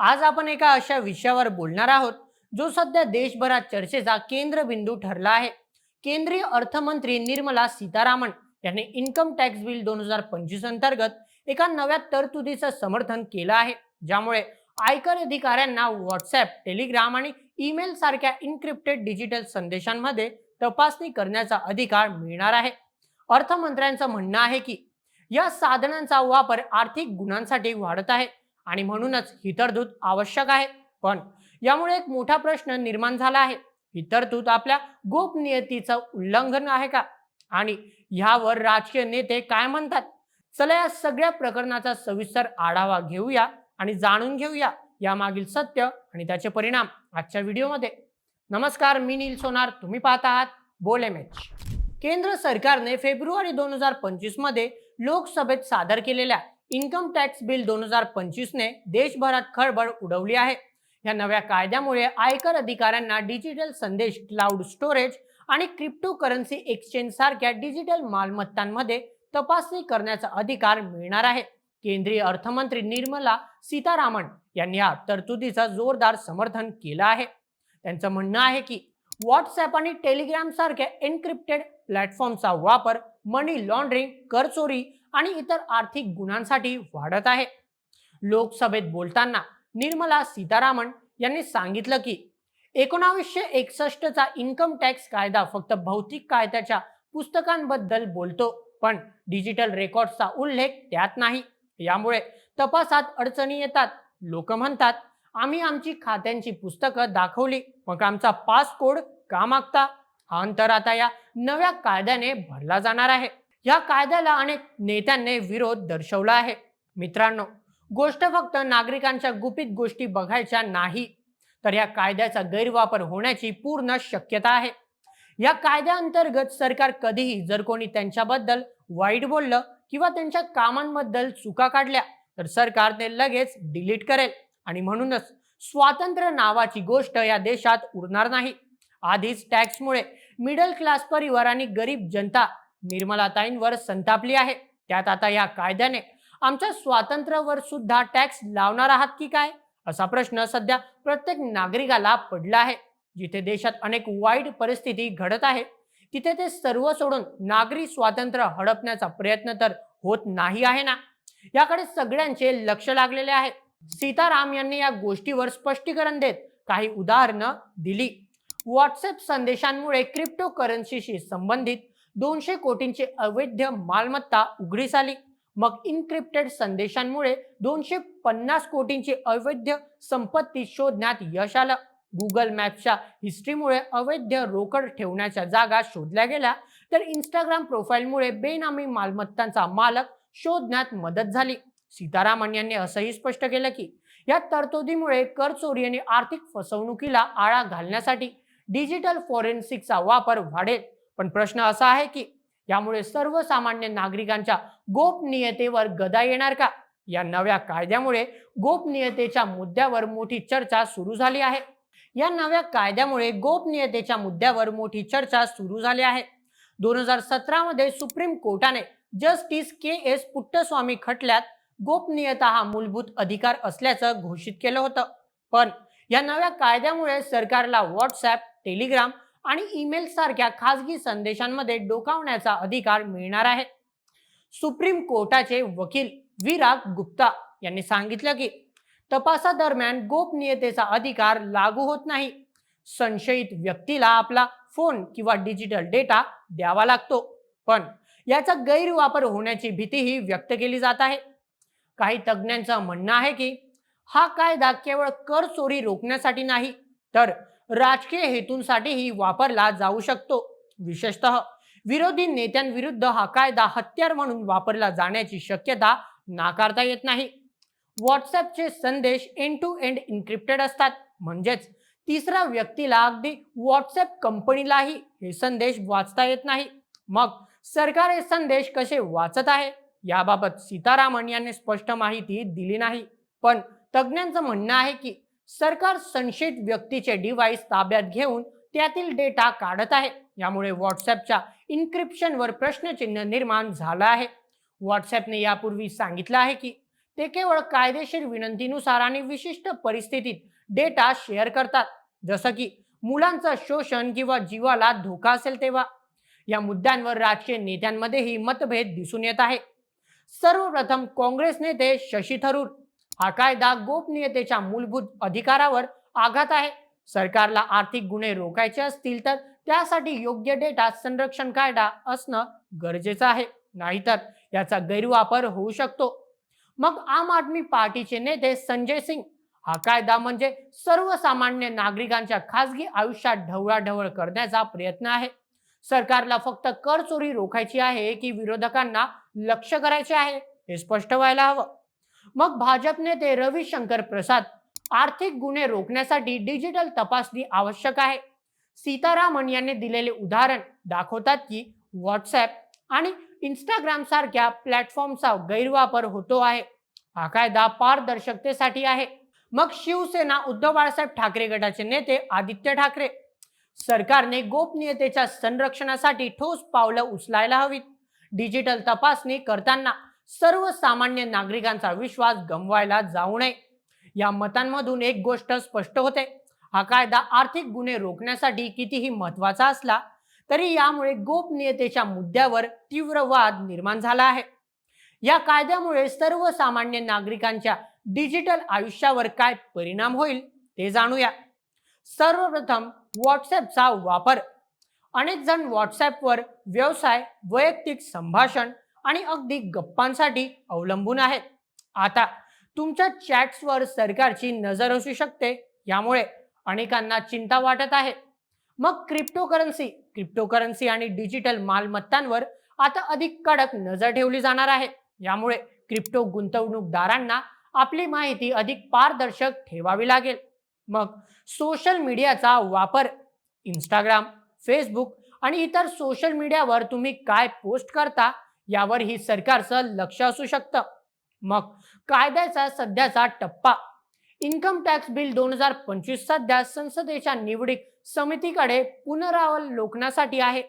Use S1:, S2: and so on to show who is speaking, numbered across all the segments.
S1: आज आपण एका अशा विषयावर बोलणार आहोत जो सध्या देशभरात चर्चेचा केंद्रबिंदू ठरला आहे. केंद्रीय अर्थमंत्री निर्मला सीतारामन यांनी इन्कम टॅक्स बिल दोन हजार पंचवीस अंतर्गत एका नव्या तरतुदीचं समर्थन केलं आहे ज्यामुळे आयकर अधिकाऱ्यांना व्हॉट्सॲप टेलिग्राम आणि ईमेल सारख्या इन्क्रिप्टेड डिजिटल संदेशांमध्ये तपासणी करण्याचा अधिकार मिळणार आहे. अर्थमंत्र्यांचं म्हणणं आहे की या साधनांचा वापर आर्थिक गुन्ह्यांसाठी वाढत आहे. आणि म्हणूनच ही तरतूद आवश्यक आहे. पण यामुळे एक मोठा प्रश्न निर्माण झाला आहे. ही तरतूद आपल्या गोपनीयतेचं उल्लंघन आहे का? आणि ह्यावर राजकीय नेते काय म्हणतात? चला या सगळ्या प्रकरणाचा सविस्तर आढावा घेऊया आणि जाणून घेऊया यामागील सत्य आणि त्याचे परिणाम आजच्या व्हिडिओमध्ये. नमस्कार मी नील सोनार. तुम्ही पाहत आहात बोल एम एच केंद्र सरकारने फेब्रुवारी दोन हजार पंचवीसमध्ये लोकसभेत सादर केलेल्या इन्कम टॅक्स बिल दोन हजार पंचवीसने देशभरात खळबळ उडवली आहे. या नव्या कायद्यामुळे आयकर अधिकाऱ्यांना डिजिटल संदेश क्लाउड स्टोरेज आणि क्रिप्टो करन्सी एक्सचेंज सारख्या डिजिटल मालमत्तांमध्ये तपासणी करण्याचा अधिकार मिळणार आहे. केंद्रीय अर्थमंत्री निर्मला सीतारामन यांनी या तरतुदीचं जोरदार समर्थन केलं आहे. त्यांचं म्हणणं आहे की व्हॉट्सॲप आणि टेलिग्राम सारख्या एन्क्रिप्टेड प्लॅटफॉर्मचा वापर मनी लॉन्ड्रिंग कर चोरी आणि इतर आर्थिक गुन्ह्यांसाठी वाढत आहे. लोकसभेत बोलताना निर्मला सीतारामन यांनी सांगितलं की एकोणावीसशे एकसष्टचा इन्कम टॅक्स कायदा फक्त भौतिक कायद्याच्या पुस्तकांबद्दल बोलतो पण डिजिटल रेकॉर्डचा उल्लेख त्यात नाही. यामुळे तपासात अडचणी येतात. लोक म्हणतात आम्ही आमची खात्यांची पुस्तकं दाखवली मग आमचा पासकोड का मागता? हा अंतर आता या नव्या कायद्याने भरला जाणार आहे. या कायद्याला अनेक नेत्यांनी विरोध दर्शवला आहे. मित्रांनो गोष्ट फक्त नागरिकांच्या गुपित गोष्टी बघायच्या नाही तर या कायद्याचा गैरवापर होण्याची पूर्ण शक्यता आहे. या कायद्याअंतर्गत सरकार कधीही जर कोणी त्यांच्याबद्दल वाईट बोललं किंवा त्यांच्या कामांबद्दल चुका काढल्या तर सरकार ते लगेच डिलीट करेल. आणि म्हणूनच स्वातंत्र्य नावाची गोष्ट या देशात उरणार नाही. आधीच टॅक्समुळे मिडल क्लास परिवार आणि गरीब जनता निर्मलाताईंवर संतापली आहे. त्यात आता या कायद्याने आमच्या स्वातंत्र्यावर सुद्धा टॅक्स लावणार आहात की काय? असा प्रश्न सध्या प्रत्येक नागरिकाला पडला आहे. जिथे देशात अनेक वाईट परिस्थिती घडत आहे तिथे ते सर्व सोडून नागरी स्वातंत्र्य हडपण्याचा प्रयत्न तर होत नाही आहे ना? याकडे सगळ्यांचे लक्ष लागलेले आहे. सीताराम यांनी या गोष्टीवर स्पष्टीकरण देत काही उदाहरणं दिली. व्हॉट्सअप संदेशांमुळे क्रिप्टो करन्सीशी संबंधित दोनशे कोटींची अवैध मालमत्ता उघडीस आली. मग इन्क्रिप्टेड संदेशांमुळे दोनशे पन्नास कोटींची अवैध संपत्ती शोधण्यात यश आलं. गुगल मॅपच्या हिस्ट्रीमुळे अवैध रोकड ठेवण्याच्या जागा शोधल्या गेल्या. तर इंस्टाग्राम प्रोफाईलमुळे बेनामी मालमत्तांचा मालक शोधण्यात मदत झाली. सीतारामन यांनी असंही स्पष्ट केलं की या तरतुदीमुळे कर चोरी आणि आर्थिक फसवणुकीला आळा घालण्यासाठी डिजिटल फॉरेन्सिकचा वापर वाढेल. पण प्रश्न असा आहे की यामुळे सर्वसामान्य नागरिकांच्या गोपनीयतेवर गदा येणार का? या नव्या कायद्यामुळे गोपनीयतेच्या मुद्द्यावर मोठी चर्चा सुरू झाली आहे. या नव्या कायद्यामुळे गोपनीयतेच्या मुद्द्यावर मोठी चर्चा सुरू झाली आहे. दोन हजार सतरामध्ये सुप्रीम कोर्टाने जस्टिस के एस पुट्टस्वामी खटल्यात गोपनीयता हा मूलभूत अधिकार असल्याचं घोषित केलं होतं. पण या नव्या कायद्यामुळे सरकारला व्हॉट्सॲप टेलिग्राम आणि ईमेल सारख्या खासगी संदेशांमध्ये डोकावण्याचा अधिकार मिळणार आहे. सुप्रीम कोर्टाचे वकील विराग गुप्ता यांनी सांगितलं की तपासादरम्यान गोपनीयतेचा अधिकार लागू होत नाही. संशयित व्यक्तीला आपला फोन किंवा डिजिटल डेटा द्यावा लागतो. पण याचा गैरवापर होण्याची भीतीही व्यक्त केली जात आहे. काही तज्ज्ञांचं म्हणणं आहे की हा कायदा केवळ कर चोरी रोखण्यासाठी नाही तर राजकीय हेतूंसाठीही वापरला जाऊ शकतो. विशेषतः विरोधी नेत्यांविरुद्ध हा कायदा हत्यार म्हणून वापरला जाण्याची शक्यता नाकारता येत नाही. व्हॉट्सॲपचे संदेश एंड टू एंड इन्क्रिप्टेड असतात. म्हणजेच तिसऱ्या व्यक्तीला अगदी व्हॉट्सॲप कंपनीलाही हे संदेश वाचता येत नाही. मग सरकार हे संदेश कसे वाचत आहे? याबाबत सीतारामन यांनी स्पष्ट माहिती दिली नाही. पण तज्ज्ञांचं म्हणणं आहे की सरकार संशयित व्यक्तीचे डिव्हाइस ताब्यात घेऊन त्यातील डेटा काढत आहे. यामुळे व्हॉट्सॲपच्या इन्क्रिप्शनवर प्रश्नचिन्ह निर्माण झालं आहे. व्हॉट्सॲपने यापूर्वी सांगितलं आहे की ते केवळ कायदेशीर विनंतीनुसार आणि विशिष्ट परिस्थितीत डेटा शेअर करतात. जसं की मुलांचं शोषण किंवा जीवाला धोका असेल तेव्हा. या मुद्द्यांवर राजकीय नेत्यांमध्येही मतभेद दिसून येत आहे. सर्वप्रथम काँग्रेस नेते शशी थरूर हा कायदा गोपनीयतेच्या मूलभूत अधिकारावर आघात आहे. सरकारला आर्थिक गुन्हे रोखायचे असतील तर त्यासाठी योग्य डेटा संरक्षण कायदा असणं गरजेचं आहे. नाहीतर याचा गैरवापर होऊ शकतो. मग आम आदमी पार्टीचे नेते संजय सिंग हा कायदा म्हणजे सर्वसामान्य नागरिकांच्या खासगी आयुष्यात ढवळाढवळ करण्याचा प्रयत्न आहे. सरकारला फक्त कर चोरी रोखायची आहे की विरोधकांना लक्ष करायचे आहे हे स्पष्ट व्हायला हवं. मग भाजप नेते रविशंकर प्रसाद आर्थिक गुन्हे रोखण्यासाठी डिजिटल तपासणी आवश्यक आहे. सीतारामन यांनी दिलेले उदाहरण दाखवतात की व्हॉट्सॲप आणि इंस्टाग्राम सारख्या प्लॅटफॉर्मचा गैरवापर होतो आहे. हा कायदा पारदर्शकतेसाठी आहे. मग शिवसेना उद्धव बाळासाहेब ठाकरे गटाचे नेते आदित्य ठाकरे. सरकारने गोपनीयतेच्या संरक्षणासाठी ठोस पावलं उचलायला हवीत. डिजिटल तपासणी करताना सर्वसामान्य नागरिकांचा विश्वास गमवायला जाऊ नये. या मतांमधून एक गोष्ट स्पष्ट होते. हा कायदा आर्थिक गुन्हे रोखण्यासाठी कितीही महत्त्वाचा असला तरी यामुळे गोपनीयतेच्या मुद्द्यावर तीव्र वाद निर्माण झाला आहे. या कायद्यामुळे सर्वसामान्य नागरिकांच्या डिजिटल आयुष्यावर काय परिणाम होईल ते जाणूया. सर्वप्रथम व्हॉट्सॲपचा वापर. अनेक जण व्हॉट्सॲपवर व्यवसाय वैयक्तिक संभाषण आणि अगदी गप्पांसाठी अवलंबून आहेत. आता तुमच्या चॅट्सवर सरकारची नजर असू शकते यामुळे अनेकांना चिंता वाटत आहे. मग क्रिप्टोकरन्सी क्रिप्टोकरन्सी आणि डिजिटल मालमत्तांवर आता अधिक कडक नजर ठेवली जाणार आहे. यामुळे क्रिप्टो गुंतवणूकदारांना आपली माहिती अधिक पारदर्शक ठेवावी लागेल. मग सोशल मीडियाचा वापर इंस्टाग्राम फेसबुक आणि इतर सोशल मीडियावर तुम्ही काय पोस्ट करता यावर ही सरकारचं लक्ष असू शकतं. मग कायद्याचा सध्याचा टप्पा. इन्कम टॅक्स बिल दोन हजार पंचवीस सध्या संसदेच्या निवडीक समितीकडे पुनरावलोकनासाठी आहे.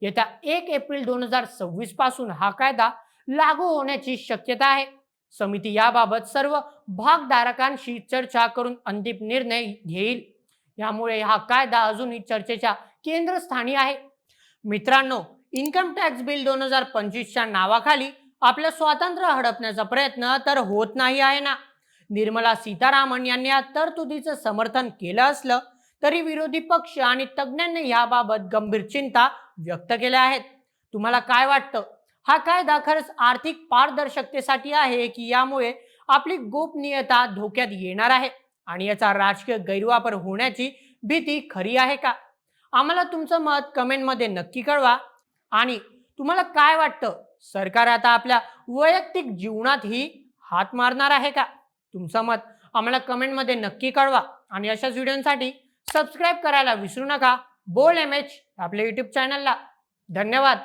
S1: येत्या एक एप्रिल दोन हजार सव्वीसपासून हा कायदा लागू होण्याची शक्यता आहे. समिती याबाबत सर्व भागधारकांशी चर्चा करून अंतिम निर्णय घेईल. यामुळे हा कायदा अजूनही चर्चेच्या केंद्रस्थानी आहे. मित्रांनो इन्कम टॅक्स बिल दोन हजार पंचवीसच्या नावाखाली आपलं स्वातंत्र्य हडपण्याचा प्रयत्न तर होत नाही आहे ना. निर्मला सीतारामन यांनी या तरतुदीचं समर्थन केलं असलं तरी विरोधी पक्ष आणि तज्ज्ञांनी याबाबत गंभीर चिंता व्यक्त केल्या आहेत. तुम्हाला काय वाटतं? हा कायदा खरंच आर्थिक पारदर्शकतेसाठी आहे की यामुळे आपली गोपनीयता धोक्यात येणार आहे आणि याचा राजकीय गैरवापर होण्याची भीती खरी आहे का? आम्हाला तुमचं मत कमेंटमध्ये नक्की कळवा. आणि तुम्हाला काय वाटतं? सरकार आता आपल्या वैयक्तिक जीवनातही हात मारणार आहे का? तुमचं मत आम्हाला कमेंटमध्ये नक्की कळवा आणि अशाच व्हिडिओसाठी सबस्क्राईब करायला विसरू नका. बोल एम एच आपल्या यूट्यूब चॅनलला धन्यवाद.